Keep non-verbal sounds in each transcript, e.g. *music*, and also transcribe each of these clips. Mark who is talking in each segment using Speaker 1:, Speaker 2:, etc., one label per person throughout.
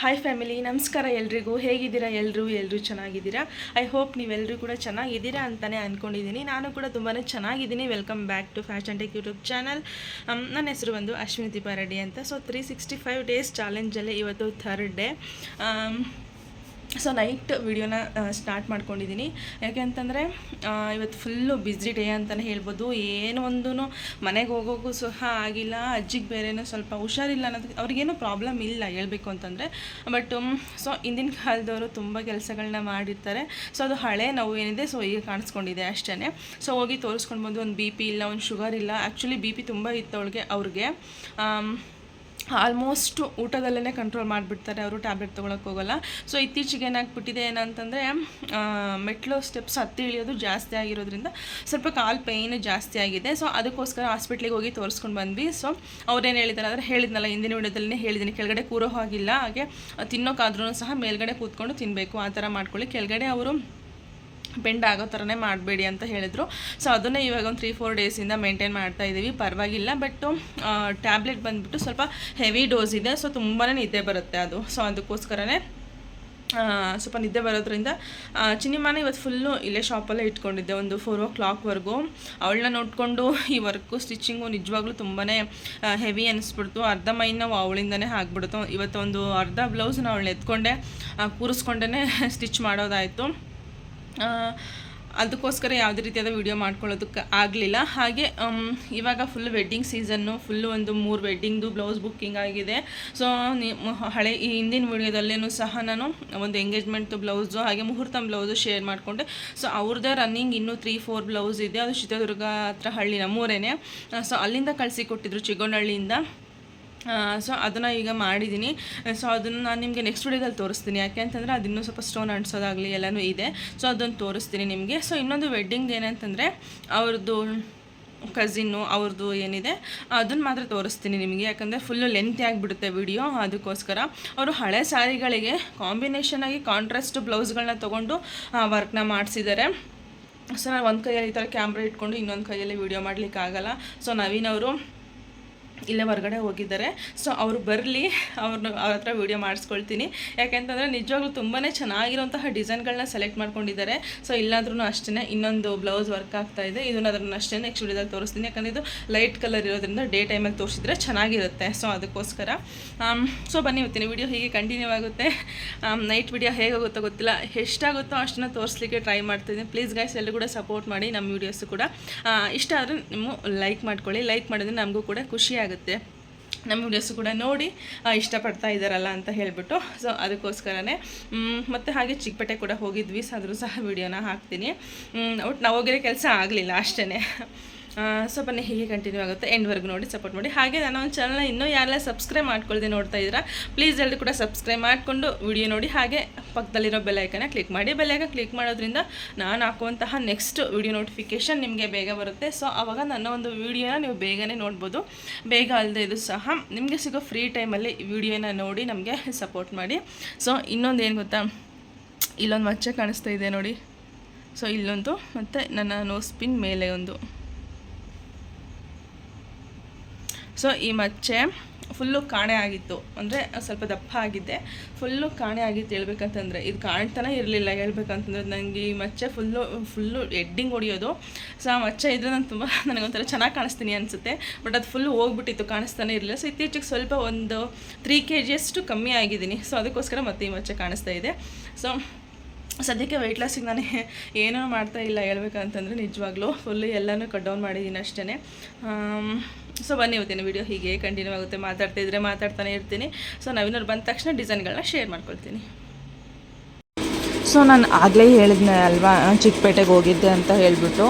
Speaker 1: Hi family ನಮಸ್ಕಾರ ಎಲ್ರಿಗೂ. ಹೇಗಿದ್ದೀರಾ? ಎಲ್ಲರೂ ಎಲ್ಲರೂ ಚೆನ್ನಾಗಿದ್ದೀರಾ? ಐ ಹೋಪ್ ನೀವೆಲ್ಲರೂ ಕೂಡ ಚೆನ್ನಾಗಿದ್ದೀರಾ ಅಂತಲೇ ಅಂದ್ಕೊಂಡಿದ್ದೀನಿ ನಾನು ಕೂಡ ತುಂಬಾ ಚೆನ್ನಾಗಿದ್ದೀನಿ. Welcome back to fashion tech YouTube channel ನನ್ನ ಹೆಸರು ಬಂದು ಅಶ್ವಿನಿ ದೀಪಾರೆಡ್ಡಿ ಅಂತ. So three sixty five days ಚಾಲೆಂಜಲ್ಲೇ ಇವತ್ತು ಥರ್ಡ್ ಡೇ ಸೊ ನೈಟ್ ವಿಡಿಯೋನ ಸ್ಟಾರ್ಟ್ ಮಾಡ್ಕೊಂಡಿದ್ದೀನಿ ಯಾಕೆ ಅಂತಂದರೆ ಇವತ್ತು ಫುಲ್ಲು ಬ್ಯುಸಿ ಡೇ ಅಂತಲೇ ಹೇಳ್ಬೋದು. ಏನೋ ಒಂದೂ ಮನೆಗೆ ಹೋಗೋಕ್ಕೂ ಸಹ ಆಗಿಲ್ಲ. ಅಜ್ಜಿಗೆ ಬೇರೆನೂ ಸ್ವಲ್ಪ ಹುಷಾರಿಲ್ಲ ಅನ್ನೋದು ಅವ್ರಿಗೇನು ಪ್ರಾಬ್ಲಮ್ ಇಲ್ಲ ಹೇಳಬೇಕು ಅಂತಂದರೆ. ಬಟ್ ಸೊ ಹಿಂದಿನ ಕಾಲದವರು ತುಂಬ ಕೆಲಸಗಳನ್ನ ಮಾಡಿರ್ತಾರೆ. ಸೊ ಅದು ಹಳೆ ನೋವು ಏನಿದೆ ಸೊ ಈಗ ಕಾಣಿಸ್ಕೊಂಡಿದೆ ಅಷ್ಟೇ ಸೊ ಹೋಗಿ ತೋರಿಸ್ಕೊಂಡು ಬಂದು ಒಂದು ಬಿ ಪಿ ಇಲ್ಲ, ಒಂದು ಶುಗರ್ ಇಲ್ಲ. ಆ್ಯಕ್ಚುಲಿ ಬಿ ಪಿ ತುಂಬ ಇತ್ತು ಅವಳಿಗೆ, ಅವ್ರಿಗೆ. ಆಲ್ಮೋಸ್ಟ್ ಊಟದಲ್ಲೇ ಕಂಟ್ರೋಲ್ ಮಾಡಿಬಿಡ್ತಾರೆ. ಅವರು ಟ್ಯಾಬ್ಲೆಟ್ ತೊಗೊಳಕ್ಕೆ ಹೋಗಲ್ಲ. ಸೊ ಇತ್ತೀಚೆಗೆ ಏನಾಗ್ಬಿಟ್ಟಿದೆ ಏನಂತಂದರೆ ಮೆಟ್ಲು ಸ್ಟೆಪ್ಸ್ ಹತ್ತಿ ಇಳಿಯೋದು ಜಾಸ್ತಿ ಆಗಿರೋದ್ರಿಂದ ಸ್ವಲ್ಪ ಕಾಲು ಪೇಯ್ನ್ ಜಾಸ್ತಿ ಆಗಿದೆ. ಸೊ ಅದಕ್ಕೋಸ್ಕರ ಹಾಸ್ಪಿಟ್ಲಿಗೆ ಹೋಗಿ ತೋರಿಸ್ಕೊಂಡು ಬಂದ್ವಿ. ಸೊ ಅವ್ರೇನು ಹೇಳಿದ್ದಾರೆ ಅಂದರೆ, ಹೇಳಿದ್ನಲ್ಲ, ಹಿಂದಿನ ವಿಡಿಯೋದಲ್ಲೇ ಹೇಳಿದ್ದೀನಿ. ಕೆಳಗಡೆ ಕೂರೋ ಹಾಗಿಲ್ಲ. ಹಾಗೆ ತಿನ್ನೋಕ್ಕಾದ್ರೂ ಸಹ ಮೇಲ್ಗಡೆ ಕೂತ್ಕೊಂಡು ತಿನ್ನಬೇಕು ಆ ಥರ ಮಾಡ್ಕೊಳ್ಳಿ. ಕೆಳಗಡೆ ಅವರು ಬೆಂಡ್ ಆಗೋ ಥರನೇ ಮಾಡಬೇಡಿ ಅಂತ ಹೇಳಿದರು. ಸೊ ಅದನ್ನೇ ಇವಾಗ ಒಂದು ತ್ರೀ ಫೋರ್ ಡೇಸಿಂದ ಮೇಂಟೈನ್ ಮಾಡ್ತಾ ಇದ್ದೀವಿ ಪರವಾಗಿಲ್ಲ ಬಟ್ಟು ಟ್ಯಾಬ್ಲೆಟ್ ಬಂದುಬಿಟ್ಟು ಸ್ವಲ್ಪ ಹೆವಿ ಡೋಸ್ ಇದೆ. ಸೊ ತುಂಬಾ ನಿದ್ದೆ ಬರುತ್ತೆ ಅದು. ಸೊ ಅದಕ್ಕೋಸ್ಕರನೇ ಸ್ವಲ್ಪ ನಿದ್ದೆ ಬರೋದ್ರಿಂದ ಚಿನ್ನಿಮಾನ ಇವತ್ತು ಫುಲ್ಲು ಇಲ್ಲೇ ಶಾಪಲ್ಲೇ ಇಟ್ಕೊಂಡಿದ್ದೆ. ಒಂದು ಫೋರ್ ಓ ಕ್ಲಾಕ್ವರೆಗೂ ಅವಳನ್ನ ನೋಡಿಕೊಂಡು ಈ ವರ್ಕು ಸ್ಟಿಚಿಂಗು ನಿಜವಾಗ್ಲೂ ತುಂಬಾ ಹೆವಿ ಅನಿಸ್ಬಿಡ್ತು. ಅರ್ಧ ಮೈನ್ ಅವಳಿಂದನೇ ಆಗ್ಬಿಡ್ತು. ಇವತ್ತೊಂದು ಅರ್ಧ ಬ್ಲೌಸ್ನ ಅವಳನ್ನ ಎತ್ಕೊಂಡೆ ಕೂರಿಸ್ಕೊಂಡೇ ಸ್ಟಿಚ್ *laughs* ಮಾಡೋದಾಯಿತು. ಅದಕ್ಕೋಸ್ಕರ ಯಾವುದೇ ರೀತಿಯಾದ ವಿಡಿಯೋ ಮಾಡ್ಕೊಳ್ಳೋದಕ್ಕೆ ಆಗಲಿಲ್ಲ. ಹಾಗೆ ಇವಾಗ ಫುಲ್ ವೆಡ್ಡಿಂಗ್ ಸೀಸನ್ನು ಫುಲ್ಲು ಒಂದು ಮೂರು ವೆಡ್ಡಿಂಗ್ದು ಬ್ಲೌಸ್ ಬುಕ್ಕಿಂಗ್ ಆಗಿದೆ. ಸೊ ಹಳೆ ಈ ಹಿಂದಿನ ವಿಡಿಯೋದಲ್ಲೇನು ಸಹ ನಾನು ಒಂದು ಎಂಗೇಜ್ಮೆಂಟ್ ಬ್ಲೌಸು ಹಾಗೆ ಮುಹೂರ್ತ ಬ್ಲೌಸು ಶೇರ್ ಮಾಡಿಕೊಂಡೆ. ಸೊ ಅವ್ರದ್ದೇ ರನ್ನಿಂಗ್ ಇನ್ನೂ ತ್ರೀ ಫೋರ್ ಬ್ಲೌಸ್ ಇದೆ. ಅದು ಚಿತ್ರದುರ್ಗ ಹತ್ರ ಹಳ್ಳಿ ನಮ್ಮೂರೇನೆ. ಸೊ ಅಲ್ಲಿಂದ ಕಳಿಸಿ ಕೊಟ್ಟಿದ್ರು ಚಿಗೋನಹಳ್ಳಿಯಿಂದ ಸೊ ಅದನ್ನು ಈಗ ಮಾಡಿದ್ದೀನಿ ಸೊ ಅದನ್ನು ನಾನು ನಿಮಗೆ ನೆಕ್ಸ್ಟ್ ವಿಡಿಯೋದಲ್ಲಿ ತೋರಿಸ್ತೀನಿ. ಯಾಕೆ ಅಂತಂದರೆ ಅದು ಇನ್ನೂ ಸ್ವಲ್ಪ ಸ್ಟೋನ್ ಅಂಟಿಸೋದಾಗಲಿ ಎಲ್ಲನೂ ಇದೆ. ಸೊ ಅದನ್ನು ತೋರಿಸ್ತೀನಿ ನಿಮಗೆ. ಸೊ ಇನ್ನೊಂದು ವೆಡ್ಡಿಂಗ್ ಏನಂತಂದರೆ ಅವ್ರದ್ದು ಕಝಿನ್ನು ಅವ್ರದ್ದು ಏನಿದೆ ಅದನ್ನು ಮಾತ್ರ ತೋರಿಸ್ತೀನಿ ನಿಮಗೆ. ಯಾಕಂದರೆ ಫುಲ್ಲು ಲೆಂತಿ ಆಗಿಬಿಡುತ್ತೆ ವಿಡಿಯೋ ಅದಕ್ಕೋಸ್ಕರ ಅವರು ಹಳೆ ಸ್ಯಾರಿಗಳಿಗೆ ಕಾಂಬಿನೇಷನ್ ಆಗಿ ಕಾಂಟ್ರಾಸ್ಟ್ ಬ್ಲೌಸ್ಗಳನ್ನ ತೊಗೊಂಡು ವರ್ಕ್ನ ಮಾಡಿಸಿದ್ದಾರೆ ಸೊ ನಾನು ಒಂದು ಕೈಯಲ್ಲಿ ಈ ಥರ ಕ್ಯಾಮ್ರಾ ಇಟ್ಕೊಂಡು ಇನ್ನೊಂದು ಕೈಯಲ್ಲಿ ವೀಡಿಯೋ ಮಾಡಲಿಕ್ಕಾಗಲ್ಲ. ಸೊ ನವೀನ್ ಅವರು ಇಲ್ಲೇ ಹೊರಗಡೆ ಹೋಗಿದ್ದಾರೆ. ಸೊ ಅವರು ಬರಲಿ ಅವ್ರನ್ನ ಅವ್ರ ಹತ್ರ ವೀಡಿಯೋ ಮಾಡಿಸ್ಕೊಳ್ತೀನಿ. ಯಾಕೆಂತಂದರೆ ನಿಜವಾಗ್ಲೂ ತುಂಬಾ ಚೆನ್ನಾಗಿರೋಂತಹ ಡಿಸೈನ್ಗಳನ್ನ ಸೆಲೆಕ್ಟ್ ಮಾಡ್ಕೊಂಡಿದ್ದಾರೆ. ಸೊ ಇಲ್ಲಾದ್ರೂ ಅಷ್ಟೇ ಇನ್ನೊಂದು ಬ್ಲೌಸ್ ವರ್ಕ್ ಆಗ್ತಾ ಇದೆ. ಇದನ್ನು ಅದನ್ನು ಅಷ್ಟೇ ನೆಕ್ಸ್ಟ್ ವಿಡಿಯೋದಲ್ಲಿ ತೋರಿಸ್ತೀನಿ. ಯಾಕಂದರೆ ಇದು ಲೈಟ್ ಕಲರ್ ಇರೋದ್ರಿಂದ ಡೇ ಟೈಮಲ್ಲಿ ತೋರಿಸಿದ್ರೆ ಚೆನ್ನಾಗಿರುತ್ತೆ. ಸೊ ಅದಕ್ಕೋಸ್ಕರ ಸೊ ಬನ್ನಿ ಇವತ್ತಿನ ವಿಡಿಯೋ ಹೀಗೆ ಕಂಟಿನ್ಯೂ ಆಗುತ್ತೆ. ನೈಟ್ ವಿಡಿಯೋ ಹೇಗೆ ಗೊತ್ತಿಲ್ಲ. ಎಷ್ಟಾಗುತ್ತೋ ಅಷ್ಟನ್ನ ತೋರಿಸ್ಲಿಕ್ಕೆ ಟ್ರೈ ಮಾಡ್ತಿದ್ದೀನಿ. ಪ್ಲೀಸ್ ಗೈಸ್ ಎಲ್ಲರೂ ಕೂಡ ಸಪೋರ್ಟ್ ಮಾಡಿ ನಮ್ಮ ವೀಡಿಯೋಸು ಕೂಡ. ಇಷ್ಟ ಆದರೆ ನಿಮ್ಮ ಲೈಕ್ ಮಾಡ್ಕೊಳ್ಳಿ. ಲೈಕ್ ಮಾಡಿದ್ರೆ ನಮಗೂ ಕೂಡ ಖುಷಿ ಆಗುತ್ತೆ ನಮ್ಮ ವಿಡಿಯೋಸು ಕೂಡ ನೋಡಿ ಇಷ್ಟಪಡ್ತಾ ಇದ್ದಾರಲ್ಲ ಅಂತ ಹೇಳಿಬಿಟ್ಟು. ಸೊ ಅದಕ್ಕೋಸ್ಕರನೇ ಮತ್ತು ಹಾಗೆ ಚಿಕ್ಕಪೇಟೆ ಕೂಡ ಹೋಗಿದ್ವಿ. ಸೊ ಅದರೂ ಸಹ ವಿಡಿಯೋನ ಹಾಕ್ತೀನಿ. ಒಟ್ಟು ನಾವು ಹೋಗಿರೋ ಕೆಲಸ ಆಗಲಿಲ್ಲ ಅಷ್ಟೇ ಸೊ ಬನ್ನಿ ಹೀಗೆ ಕಂಟಿನ್ಯೂ ಆಗುತ್ತೆ ಎಂಡ್ವರೆಗೂ ನೋಡಿ ಸಪೋರ್ಟ್ ಮಾಡಿ. ಹಾಗೆ ನಾನು ಒಂದು ಚಾನಲ್ನ ಇನ್ನೂ ಯಾರೆಲ್ಲ ಸಬ್ಸ್ಕ್ರೈಬ್ ಮಾಡ್ಕೊಳ್ದೆ ನೋಡ್ತಾ ಇದ್ದೀರಾ ಪ್ಲೀಸ್ ಎಲ್ಲರೂ ಕೂಡ ಸಬ್ಸ್ಕ್ರೈಬ್ ಮಾಡಿಕೊಂಡು ವಿಡಿಯೋ ನೋಡಿ. ಹಾಗೆ ಪಕ್ಕದಲ್ಲಿರೋ ಬೆಲ್ಲೈಕನ್ನ ಕ್ಲಿಕ್ ಮಾಡಿ. ಬೆಲ್ಲೈಕನ್ ಕ್ಲಿಕ್ ಮಾಡೋದ್ರಿಂದ ನಾನು ಹಾಕುವಂತಹ ನೆಕ್ಸ್ಟ್ ವಿಡಿಯೋ ನೋಟಿಫಿಕೇಷನ್ ನಿಮಗೆ ಬೇಗ ಬರುತ್ತೆ. ಸೊ ಆವಾಗ ನನ್ನ ಒಂದು ವಿಡಿಯೋನ ನೀವು ಬೇಗನೆ ನೋಡ್ಬೋದು. ಬೇಗ ಅಲ್ಲದೆ ಇದು ಸಹ ನಿಮಗೆ ಸಿಗೋ ಫ್ರೀ ಟೈಮಲ್ಲಿ ವಿಡಿಯೋನ ನೋಡಿ ನಮಗೆ ಸಪೋರ್ಟ್ ಮಾಡಿ. ಸೊ ಇನ್ನೊಂದು ಏನು ಗೊತ್ತಾ? ಇಲ್ಲೊಂದು ಮಚ್ಚೆ ಕಾಣಿಸ್ತಾ ಇದೆ ನೋಡಿ. ಸೊ ಇಲ್ಲೊಂದು ಮತ್ತು ನನ್ನ ನೋಸ್ಪಿನ್ ಮೇಲೆ ಒಂದು. ಸೊ ಈ ಮಚ್ಚೆ ಫುಲ್ಲು ಕಾಣೆ ಆಗಿತ್ತು. ಅಂದರೆ ಸ್ವಲ್ಪ ದಪ್ಪ ಆಗಿದ್ದೆ. ಫುಲ್ಲು ಕಾಣೆ ಆಗಿತ್ತು ಹೇಳ್ಬೇಕಂತಂದರೆ. ಇದು ಕಾಣ್ತಾನೆ ಇರಲಿಲ್ಲ ಹೇಳ್ಬೇಕಂತಂದ್ರೆ. ನನಗೆ ಈ ಮಚ್ಚೆ ಫುಲ್ಲು ಫುಲ್ಲು ಎಡ್ಡಿಂಗ್ ಹೊಡಿಯೋದು. ಸೊ ಆ ಮಚ್ಚೆ ಇದ್ರೆ ನಾನು ತುಂಬ ನನಗೊಂಥರ ಚೆನ್ನಾಗಿ ಕಾಣಿಸ್ತೀನಿ ಅನಿಸುತ್ತೆ. ಬಟ್ ಅದು ಫುಲ್ಲು ಹೋಗ್ಬಿಟ್ಟಿತ್ತು, ಕಾಣಿಸ್ತಾನೆ ಇರಲಿಲ್ಲ. ಸೊ ಇತ್ತೀಚೆಗೆ ಸ್ವಲ್ಪ ಒಂದು ತ್ರೀ ಕೆ ಜಿಯಷ್ಟು ಕಮ್ಮಿ ಆಗಿದ್ದೀನಿ. ಸೊ ಅದಕ್ಕೋಸ್ಕರ ಮತ್ತೆ ಈ ಮಚ್ಚೆ ಕಾಣಿಸ್ತಾ ಇದೆ. ಸೊ ಸದ್ಯಕ್ಕೆ ವೆಯ್ಟ್ ಲಾಸಿಗೆ ನಾನು ಏನೂ ಮಾಡ್ತಾ ಇಲ್ಲ ಹೇಳ್ಬೇಕಂತಂದರೆ ನಿಜವಾಗ್ಲೂ ಫುಲ್ಲು ಎಲ್ಲನೂ ಕಟ್ ಡೌನ್ ಮಾಡಿದ್ದೀನಿ ಅಷ್ಟೇ ಸೊ ಬನ್ನಿ ಇವತ್ತಿನ ವೀಡಿಯೋ ಹೀಗೆ ಕಂಟಿನ್ಯೂ ಆಗುತ್ತೆ. ಮಾತಾಡ್ತಾ ಇದ್ರೆ ಮಾತಾಡ್ತಾನೆ ಇರ್ತೀನಿ. ಸೊ ನಾವಿನ್ನೋರು ಬಂದ ತಕ್ಷಣ ಡಿಸೈನ್ಗಳನ್ನ ಶೇರ್ ಮಾಡ್ಕೊಳ್ತೀನಿ. ಸೊ ನಾನು ಆಗಲೇ ಹೇಳಿದ್ನೆ ಅಲ್ವಾ ಚಿಕ್ಕಪೇಟೆಗೆ ಹೋಗಿದ್ದೆ ಅಂತ ಹೇಳಿಬಿಟ್ಟು.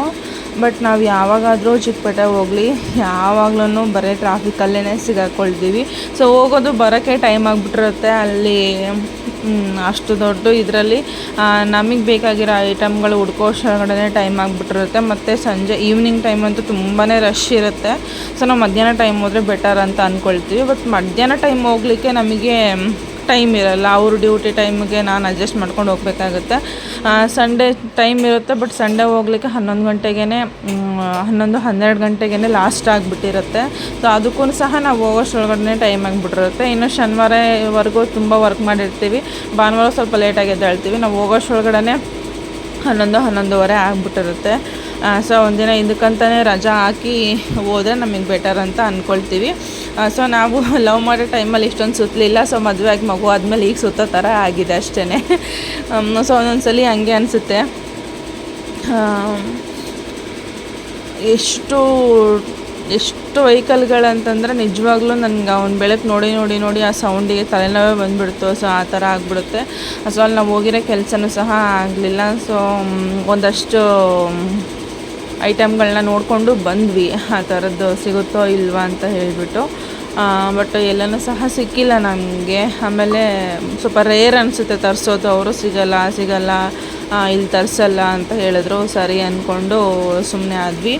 Speaker 1: ಬಟ್ ನಾವು ಯಾವಾಗಾದರೂ ಚಿಕ್ಕಪೇಟೆಗೆ ಹೋಗಲಿ ಯಾವಾಗ್ಲೂ ಬರೀ ಟ್ರಾಫಿಕಲ್ಲೇ ಸಿಗಾಕೊಳ್ತೀವಿ. ಸೊ ಹೋಗೋದು ಬರೋಕ್ಕೆ ಟೈಮ್ ಆಗಿಬಿಟ್ಟಿರುತ್ತೆ. ಅಲ್ಲಿ ಅಷ್ಟು ದೊಡ್ಡ ಇದರಲ್ಲಿ ನಮಗೆ ಬೇಕಾಗಿರೋ ಐಟಮ್ಗಳು ಹುಡ್ಕೋ ಅಷ್ಟೊಳಗಡೆ ಟೈಮ್ ಆಗಿಬಿಟ್ಟಿರುತ್ತೆ. ಮತ್ತು ಸಂಜೆ ಈವ್ನಿಂಗ್ ಟೈಮ್ ಅಂತೂ ತುಂಬಾ ರಶ್ ಇರುತ್ತೆ. ಸೊ ನಾವು ಮಧ್ಯಾಹ್ನ ಟೈಮ್ ಹೋದರೆ ಬೆಟರ್ ಅಂತ ಅಂದ್ಕೊಳ್ತೀವಿ ಬಟ್ ಮಧ್ಯಾಹ್ನ ಟೈಮ್ ಹೋಗಲಿಕ್ಕೆ ನಮಗೆ ಟೈಮ್ ಇರಲ್ಲ, ಅವ್ರ ಡ್ಯೂಟಿ ಟೈಮ್ಗೆ ನಾನು ಅಡ್ಜಸ್ಟ್ ಮಾಡ್ಕೊಂಡು ಹೋಗಬೇಕಾಗುತ್ತೆ. ಸಂಡೇ ಟೈಮ್ ಇರುತ್ತೆ ಬಟ್ ಸಂಡೇ ಹೋಗ್ಲಿಕ್ಕೆ ಹನ್ನೊಂದು ಗಂಟೆಗೇ ಹನ್ನೊಂದು, ಹನ್ನೆರಡು ಗಂಟೆಗೇ ಲಾಸ್ಟ್ ಆಗಿಬಿಟ್ಟಿರುತ್ತೆ. ಸೊ ಅದಕ್ಕೂ ಸಹ ನಾವು ಹೋಗೋಷ್ಟೊಳಗಡೆ ಟೈಮ್ ಆಗಿಬಿಟ್ಟಿರುತ್ತೆ. ಇನ್ನು ಶನಿವಾರವರೆಗೂ ತುಂಬ ವರ್ಕ್ ಮಾಡಿರ್ತೀವಿ. ಭಾನುವಾರ ಸ್ವಲ್ಪ ಲೇಟಾಗಿ ಎದ್ದೇಳ್ತೀವಿ. ನಾವು ಹೋಗೋಷ್ಟೊಳಗಡೆ ಹನ್ನೊಂದು, ಹನ್ನೊಂದುವರೆ ಆಗಿಬಿಟ್ಟಿರುತ್ತೆ. ಸೊ ಒಂದಿನ ಇದಕ್ಕಂತಲೇ ರಜಾ ಹಾಕಿ ಹೋದರೆ ನಮಗೆ ಬೆಟರ್ ಅಂತ ಅಂದ್ಕೊಳ್ತೀವಿ ಸೊ ನಾವು ಲವ್ ಮಾಡೋ ಟೈಮಲ್ಲಿ ಇಷ್ಟೊಂದು ಸುತ್ತಲಿಲ್ಲ ಸೊ ಮದುವೆ ಆಗಿ ಮಗು ಆದಮೇಲೆ ಈಗ ಸುತ್ತೋ ಥರ ಆಗಿದೆ ಅಷ್ಟೇ ಸೊ ಒಂದೊಂದ್ಸಲಿ ಹಂಗೆ ಅನಿಸುತ್ತೆ. ಎಷ್ಟು ಎಷ್ಟು ವೆಹಿಕಲ್ಗಳಂತಂದರೆ ನಿಜವಾಗ್ಲೂ ನನಗೆ ಅವ್ನು ಬೆಳಕು ನೋಡಿ ನೋಡಿ ನೋಡಿ ಆ ಸೌಂಡಿಗೆ ತಲೆನೋವೇ ಬಂದುಬಿಡ್ತು. ಸೊ ಆ ಥರ ಆಗಿಬಿಡುತ್ತೆ. ಸೊ ಅಲ್ಲಿ ನಾವು ಹೋಗಿರೋ ಕೆಲಸನೂ ಸಹ ಆಗಲಿಲ್ಲ. ಸೊ ಒಂದಷ್ಟು ಐಟಮ್ಗಳನ್ನ ನೋಡಿಕೊಂಡು ಬಂದ್ವಿ. ಆ ಥರದ್ದು ಸಿಗುತ್ತೋ ಇಲ್ವಾ ಅಂತ ಹೇಳಿಬಿಟ್ಟು. ಬಟ್ ಎಲ್ಲನೂ ಸಹ ಸಿಕ್ಕಿಲ್ಲ ನಮಗೆ. ಆಮೇಲೆ ಸ್ವಲ್ಪ ರೇರ್ ಅನಿಸುತ್ತೆ ತರಿಸೋದು. ಅವರು ಸಿಗಲ್ಲ ಸಿಗಲ್ಲ ಇಲ್ಲಿ ತರಿಸಲ್ಲ ಅಂತ ಹೇಳಿದ್ರು. ಸರಿ ಅಂದ್ಕೊಂಡು ಸುಮ್ಮನೆ ಆದ್ವಿ.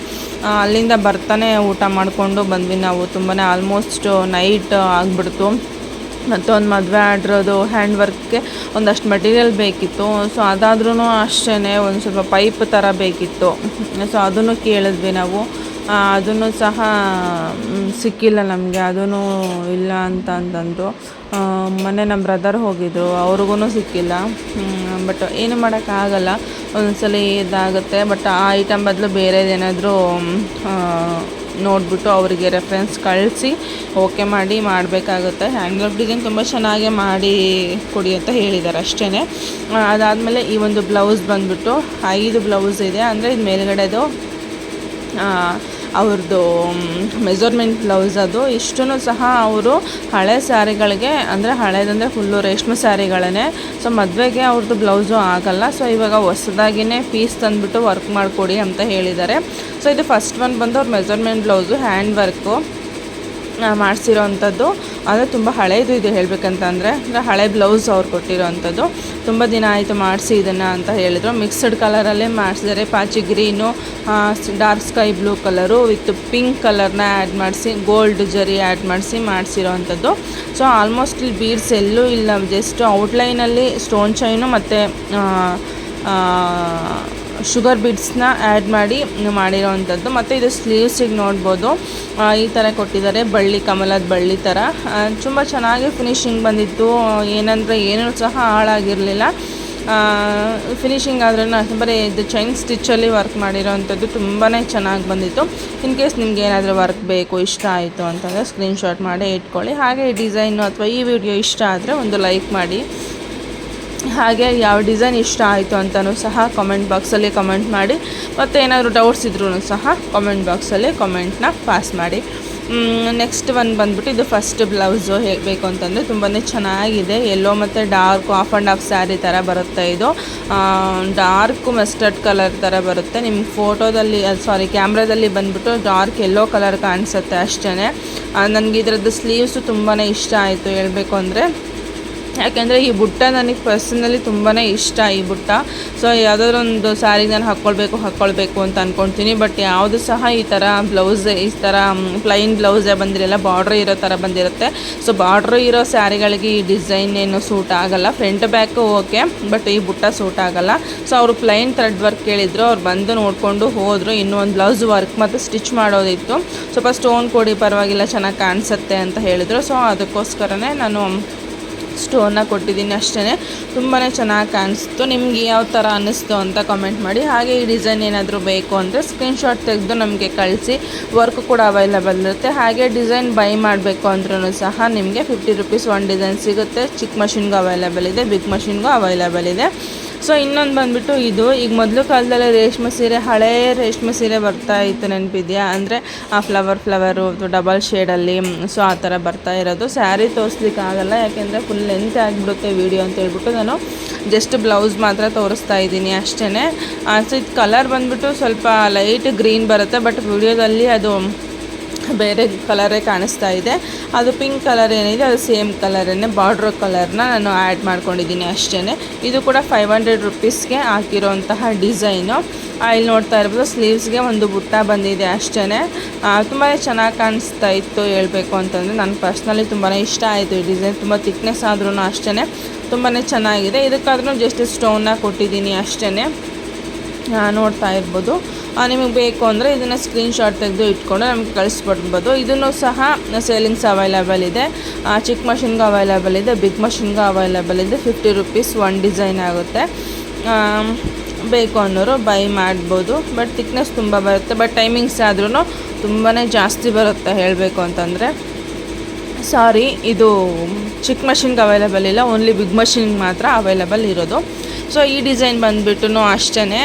Speaker 1: ಅಲ್ಲಿಂದ ಬರ್ತಾನೆ ಊಟ ಮಾಡಿಕೊಂಡು ಬಂದ್ವಿ ನಾವು. ತುಂಬಾ ಆಲ್ಮೋಸ್ಟ್ ನೈಟ್ ಆಗಿಬಿಡ್ತು. ಮತ್ತೊಂದು ಮದುವೆ ಆಡಿರೋದು ಹ್ಯಾಂಡ್ ವರ್ಕ್ಗೆ ಒಂದಷ್ಟು ಮೆಟೀರಿಯಲ್ ಬೇಕಿತ್ತು. ಸೊ ಅದಾದ್ರೂ ಅಷ್ಟೇ ಒಂದು ಸ್ವಲ್ಪ ಪೈಪ್ ಥರ ಬೇಕಿತ್ತು. ಸೊ ಅದನ್ನು ಕೇಳಿದ್ವಿ ನಾವು. ಅದನ್ನು ಸಹ ಸಿಕ್ಕಿಲ್ಲ ನಮಗೆ. ಅದೂ ಇಲ್ಲ ಅಂತ ಅಂತಂದು ಮೊನ್ನೆ ನಮ್ಮ ಬ್ರದರ್ ಹೋಗಿದ್ದರು ಅವ್ರಿಗೂ ಸಿಕ್ಕಿಲ್ಲ. ಬಟ್ ಏನು ಮಾಡೋಕ್ಕಾಗಲ್ಲ. ಒಂದೊಂದ್ಸಲ ಇದಾಗುತ್ತೆ. ಬಟ್ ಆ ಐಟಮ್ ಬದಲು ಬೇರೆದೇನಾದರೂ ನೋಡಿಬಿಟ್ಟು ಅವರಿಗೆ ರೆಫರೆನ್ಸ್ ಕಳಿಸಿ ಓಕೆ ಮಾಡಿ ಮಾಡಬೇಕಾಗುತ್ತೆ. ಹ್ಯಾಂಗಲ್ ಡಿಸೈನ್ ತುಂಬ ಚೆನ್ನಾಗೇ ಮಾಡಿ ಕೊಡಿ ಅಂತ ಹೇಳಿದ್ದಾರೆ ಅಷ್ಟೇ ಅದಾದಮೇಲೆ ಈ ಒಂದು ಬ್ಲೌಸ್ ಬಂದುಬಿಟ್ಟು ಐದು ಬ್ಲೌಸ್ ಇದೆ. ಅಂದರೆ ಇದು ಮೇಲುಗಡೆದು ಅವ್ರದ್ದು ಮೆಜರ್ಮೆಂಟ್ ಬ್ಲೌಸ್ ಅದು. ಇಷ್ಟೂ ಸಹ ಅವರು ಹಳೆ ಸ್ಯಾರಿಗಳಿಗೆ, ಅಂದರೆ ಹಳೇದಂದರೆ ಫುಲ್ಲು ರೇಷ್ಮೆ ಸ್ಯಾರಿಗಳೇ ಸೊ ಮದುವೆಗೆ ಅವ್ರದ್ದು ಬ್ಲೌಸು ಆಗಲ್ಲ. ಸೊ ಇವಾಗ ಹೊಸದಾಗಿಯೇ ಪೀಸ್ ತಂದುಬಿಟ್ಟು ವರ್ಕ್ ಮಾಡಿಕೊಡಿ ಅಂತ ಹೇಳಿದ್ದಾರೆ. ಸೊ ಇದು ಫಸ್ಟ್ ಒನ್ ಬಂದು ಅವ್ರ ಮೆಜರ್ಮೆಂಟ್ ಬ್ಲೌಸು ಹ್ಯಾಂಡ್ ವರ್ಕು ಮಾಡಿಸಿರೋ ಅಂಥದ್ದು ಅಂದರೆ ತುಂಬ ಹಳೇದು ಇದು ಹೇಳಬೇಕಂತ ಅಂದರೆ ಅಂದರೆ ಹಳೆ ಬ್ಲೌಸ್ ಅವ್ರು ಕೊಟ್ಟಿರೋ ಅಂಥದ್ದು ತುಂಬ ದಿನ ಆಯಿತು ಮಾಡಿಸಿ ಇದನ್ನು ಅಂತ ಹೇಳಿದರು. ಮಿಕ್ಸ್ಡ್ ಕಲರಲ್ಲೇ ಮಾಡಿಸಿದ್ದಾರೆ. ಪಾಚಿ green dark sky blue colour with pink ಕಲರ್ನ ಆ್ಯಡ್ ಮಾಡಿಸಿ ಗೋಲ್ಡ್ ಜರಿ ಆ್ಯಡ್ ಮಾಡಿಸಿ ಮಾಡಿಸಿರೋ ಅಂಥದ್ದು ಸೊ ಆಲ್ಮೋಸ್ಟ್ ಇಲ್ಲಿ ಬೀಡ್ಸ್ ಎಲ್ಲೂ ಇಲ್ಲ. ಜಸ್ಟ್ ಔಟ್ಲೈನಲ್ಲಿ ಸ್ಟೋನ್ ಚೈನು ಮತ್ತು ಶುಗರ್ ಬಿಡ್ಸ್ನ ಆ್ಯಡ್ ಮಾಡಿ ಮಾಡಿರೋವಂಥದ್ದು. ಮತ್ತು ಇದು ಸ್ಲೀವ್ಸಿಗೆ ನೋಡ್ಬೋದು. ಈ ಥರ ಕೊಟ್ಟಿದ್ದಾರೆ. ಬಳ್ಳಿ, ಕಮಲದ ಬಳ್ಳಿ ಥರ. ತುಂಬ ಚೆನ್ನಾಗಿ ಫಿನಿಶಿಂಗ್ ಬಂದಿತ್ತು. ಏನಂದರೆ ಏನೂ ಸಹ ಹಾಳಾಗಿರಲಿಲ್ಲ. ಫಿನಿಶಿಂಗ್ ಆದ್ರೂ ಬರೀ ಇದು ಚೈನ್ ಸ್ಟಿಚ್ಚಲ್ಲಿ ವರ್ಕ್ ಮಾಡಿರೋವಂಥದ್ದು ತುಂಬಾ ಚೆನ್ನಾಗಿ ಬಂದಿತ್ತು. ಇನ್ ಕೇಸ್ ನಿಮ್ಗೆ ಏನಾದರೂ ವರ್ಕ್ ಬೇಕು, ಇಷ್ಟ ಆಯಿತು ಅಂತಂದರೆ ಸ್ಕ್ರೀನ್ಶಾಟ್ ಮಾಡಿ ಇಟ್ಕೊಳ್ಳಿ. ಹಾಗೆ ಈ ಡಿಸೈನು ಅಥವಾ ಈ ವಿಡಿಯೋ ಇಷ್ಟ ಆದರೆ ಒಂದು ಲೈಕ್ ಮಾಡಿ. ಹಾಗೆ ಯಾವ ಡಿಸೈನ್ ಇಷ್ಟ ಆಯಿತು ಅಂತಲೂ ಸಹ ಕಮೆಂಟ್ ಬಾಕ್ಸಲ್ಲಿ ಕಮೆಂಟ್ ಮಾಡಿ. ಮತ್ತು ಏನಾದರೂ ಡೌಟ್ಸ್ ಇದ್ರೂ ಸಹ ಕಮೆಂಟ್ ಬಾಕ್ಸಲ್ಲಿ ಕಮೆಂಟ್ನ ಪಾಸ್ ಮಾಡಿ. ನೆಕ್ಸ್ಟ್ ಒಂದು ಬಂದ್ಬಿಟ್ಟು ಇದು ಫಸ್ಟ್ ಬ್ಲೌಸು ಹೇಳಬೇಕು ಅಂತಂದರೆ ತುಂಬಾ ಚೆನ್ನಾಗಿದೆ. ಎಲ್ಲೋ ಮತ್ತು dark half and half sari ಥರ ಬರುತ್ತೆ ಇದು. ಡಾರ್ಕ್ ಮಸ್ಟರ್ಡ್ ಕಲರ್ ಥರ ಬರುತ್ತೆ. ನಿಮ್ಮ ಫೋಟೋದಲ್ಲಿ ಸಾರಿ ಕ್ಯಾಮ್ರಾದಲ್ಲಿ ಬಂದುಬಿಟ್ಟು ಡಾರ್ಕ್ ಎಲ್ಲೋ ಕಲರ್ ಕಾಣಿಸುತ್ತೆ ಅಷ್ಟೇ ನನಗೆ ಇದರದ್ದು ಸ್ಲೀವ್ಸು ತುಂಬಾ ಇಷ್ಟ ಆಯಿತು ಹೇಳಬೇಕು ಅಂದರೆ. ಯಾಕೆಂದರೆ ಈ ಬುಟ್ಟ ನನಗೆ ಪರ್ಸನಲಿ ತುಂಬಾ ಇಷ್ಟ ಈ ಬುಟ್ಟ. ಸೊ ಯಾವುದಾದ್ರು ಒಂದು ಸ್ಯಾರಿಗೆ ನಾನು ಹಾಕ್ಕೊಳ್ಬೇಕು ಹಾಕ್ಕೊಳ್ಬೇಕು ಅಂತ ಅಂದ್ಕೊಳ್ತೀನಿ ಬಟ್ ಯಾವುದು ಸಹ ಈ ಥರ ಬ್ಲೌಸ್ ಈ ಥರ ಪ್ಲೈನ್ ಬ್ಲೌಸೇ ಬಂದಿರಲ್ಲ ಬಾರ್ಡ್ರ್ ಇರೋ ಥರ ಬಂದಿರುತ್ತೆ. ಸೊ ಬಾರ್ಡ್ರ್ ಇರೋ ಸ್ಯಾರಿಗಳಿಗೆ ಈ ಡಿಸೈನ್ ಏನು ಸೂಟ್ ಆಗೋಲ್ಲ. ಫ್ರಂಟ್ ಬ್ಯಾಕು ಓಕೆ ಬಟ್ ಈ ಬುಟ್ಟ ಸೂಟ್ ಆಗೋಲ್ಲ. ಸೊ ಅವರು ಪ್ಲೈನ್ ಥ್ರೆಡ್ ವರ್ಕ್ ಕೇಳಿದ್ರು. ಅವ್ರು ಬಂದು ನೋಡಿಕೊಂಡು ಹೋದರು. ಇನ್ನೂ ಒಂದು ಬ್ಲೌಸ್ ವರ್ಕ್ ಮತ್ತು ಸ್ಟಿಚ್ ಮಾಡೋದಿತ್ತು. ಸ್ವಲ್ಪ ಸ್ಟೋನ್ ಕೊಡಿ ಪರವಾಗಿಲ್ಲ, ಚೆನ್ನಾಗಿ ಕಾಣಿಸುತ್ತೆ ಅಂತ ಹೇಳಿದರು. ಸೊ ಅದಕ್ಕೋಸ್ಕರನೇ ನಾನು ಸ್ಟೋನ್ನ ಕೊಟ್ಟಿದ್ದೀನಿ ಅಷ್ಟೇ ತುಂಬಾ ಚೆನ್ನಾಗಿ ಕಾಣಿಸ್ತು. ನಿಮ್ಗೆ ಯಾವ ಥರ ಅನ್ನಿಸ್ತು ಅಂತ ಕಮೆಂಟ್ ಮಾಡಿ. ಹಾಗೆ ಈ ಡಿಸೈನ್ ಏನಾದರೂ ಬೇಕು ಅಂದರೆ ಸ್ಕ್ರೀನ್ಶಾಟ್ ತೆಗೆದು ನಮಗೆ ಕಳಿಸಿ. ವರ್ಕ್ ಕೂಡ ಅವೈಲಬಲ್ ಇರುತ್ತೆ. ಹಾಗೆ ಡಿಸೈನ್ ಬೈ ಮಾಡಬೇಕು ಅಂದ್ರೂ ಸಹ ನಿಮಗೆ ಫಿಫ್ಟಿ ರುಪೀಸ್ ಒನ್ ಡಿಸೈನ್ ಸಿಗುತ್ತೆ. ಚಿಕ್ಕ ಮಷಿನ್ಗೂ ಅವೈಲೇಬಲ್ ಇದೆ ಬಿಗ್ ಮಷಿನ್ಗೂ ಅವೈಲಬಲ್ ಇದೆ. ಸೊ ಇನ್ನೊಂದು ಬಂದುಬಿಟ್ಟು ಇದು. ಈಗ ಮೊದಲು ಕಾಲದಲ್ಲಿ ರೇಷ್ಮೆ ಸೀರೆ, ಹಳೇ ರೇಷ್ಮೆ ಸೀರೆ ಬರ್ತಾ ಇತ್ತು ನೆನಪಿದೆಯಾ? ಅಂದರೆ ಆ ಫ್ಲವರ್ ಫ್ಲವರು ಡಬಲ್ ಶೇಡಲ್ಲಿ ಸೊ ಆ ಥರ ಬರ್ತಾ ಇರೋದು. ಸ್ಯಾರಿ ತೋರಿಸ್ಲಿಕ್ಕೆ ಆಗಲ್ಲ, ಯಾಕೆಂದರೆ ಫುಲ್ ಲೆಂತ್ ಆಗಿಬಿಡುತ್ತೆ ವೀಡಿಯೋ ಅಂತ ಹೇಳ್ಬಿಟ್ಟು ನಾನು ಜಸ್ಟ್ ಬ್ಲೌಸ್ ಮಾತ್ರ ತೋರಿಸ್ತಾ ಇದ್ದೀನಿ ಅಷ್ಟೇ ಸೊ ಇದು ಕಲರ್ ಬಂದುಬಿಟ್ಟು ಸ್ವಲ್ಪ ಲೈಟ್ ಗ್ರೀನ್ ಬರುತ್ತೆ ಬಟ್ ವಿಡಿಯೋದಲ್ಲಿ ಅದು ಬೇರೆ ಕಲರೇ ಕಾಣಿಸ್ತಾ ಇದೆ. ಅದು ಪಿಂಕ್ ಕಲರ್ ಏನಿದೆ, ಅದು ಸೇಮ್ ಕಲರನ್ನೇ ಬಾರ್ಡ್ರ್ ಕಲರ್ನ ನಾನು ಆ್ಯಡ್ ಮಾಡ್ಕೊಂಡಿದ್ದೀನಿ ಅಷ್ಟೇ ಇದು ಕೂಡ ಫೈವ್ ಹಂಡ್ರೆಡ್ ರುಪೀಸ್ಗೆ ಹಾಕಿರೋಂತಹ ಡಿಸೈನು. ಇಲ್ಲಿ ನೋಡ್ತಾ ಇರ್ಬೋದು, ಸ್ಲೀವ್ಸ್ಗೆ ಒಂದು ಬುಟ್ಟ ಬಂದಿದೆ ಅಷ್ಟೇ ತುಂಬಾ ಚೆನ್ನಾಗಿ ಕಾಣಿಸ್ತಾ ಇತ್ತು ಹೇಳಬೇಕು ಅಂತಂದರೆ ನನಗೆ ಪರ್ಸ್ನಲಿ ತುಂಬಾ ಇಷ್ಟ ಆಯಿತು ಈ ಡಿಸೈನ್. ತುಂಬ ತಿಕ್ನೆಸ್ ಆದ್ರೂ ಅಷ್ಟೇ ತುಂಬಾ ಚೆನ್ನಾಗಿದೆ. ಇದಕ್ಕಾದ್ರೂ ಜಸ್ಟ್ ಸ್ಟೋನ್ನ ಕೊಟ್ಟಿದ್ದೀನಿ ಅಷ್ಟೇ ನೋಡ್ತಾ ಇರ್ಬೋದು. ನಿಮಗೆ ಬೇಕು ಅಂದರೆ ಇದನ್ನು ಸ್ಕ್ರೀನ್ಶಾಟ್ ತೆಗೆದು ಇಟ್ಕೊಂಡು ನಮಗೆ ಕಳಿಸ್ಬಿಡ್ಬೋದು. ಇದನ್ನು ಸಹ ಸೇಲಿಂಗ್ಸ್ ಅವೈಲೇಬಲ್ ಇದೆ. ಚಿಕ್ಕ ಮಷಿನ್ಗೂ ಅವೈಲೇಬಲ್ ಇದೆ ಬಿಗ್ ಮಷಿನ್ಗೂ ಅವೈಲೇಬಲ್ ಇದೆ. ಫಿಫ್ಟಿ ರುಪೀಸ್ ಒನ್ ಡಿಸೈನ್ ಆಗುತ್ತೆ. ಬೇಕು ಅನ್ನೋರು ಬೈ ಮಾಡ್ಬೋದು. ಬಟ್ ತಿಕ್ನೆಸ್ ತುಂಬ ಬರುತ್ತೆ. ಬಟ್ ಟೈಮಿಂಗ್ಸ್ ಆದ್ರೂ ತುಂಬಾ ಜಾಸ್ತಿ ಬರುತ್ತೆ ಹೇಳಬೇಕು ಅಂತಂದರೆ. ಸಾರಿ, ಇದು ಚಿಕ್ಕ ಮಷಿನ್ಗೆ ಅವೈಲೇಬಲ್ ಇಲ್ಲ ಓನ್ಲಿ ಬಿಗ್ ಮಷಿನ್ಗೆ ಮಾತ್ರ ಅವೈಲೇಬಲ್ ಇರೋದು. ಸೊ ಈ ಡಿಸೈನ್ ಬಂದುಬಿಟ್ಟು ಅಷ್ಟೇ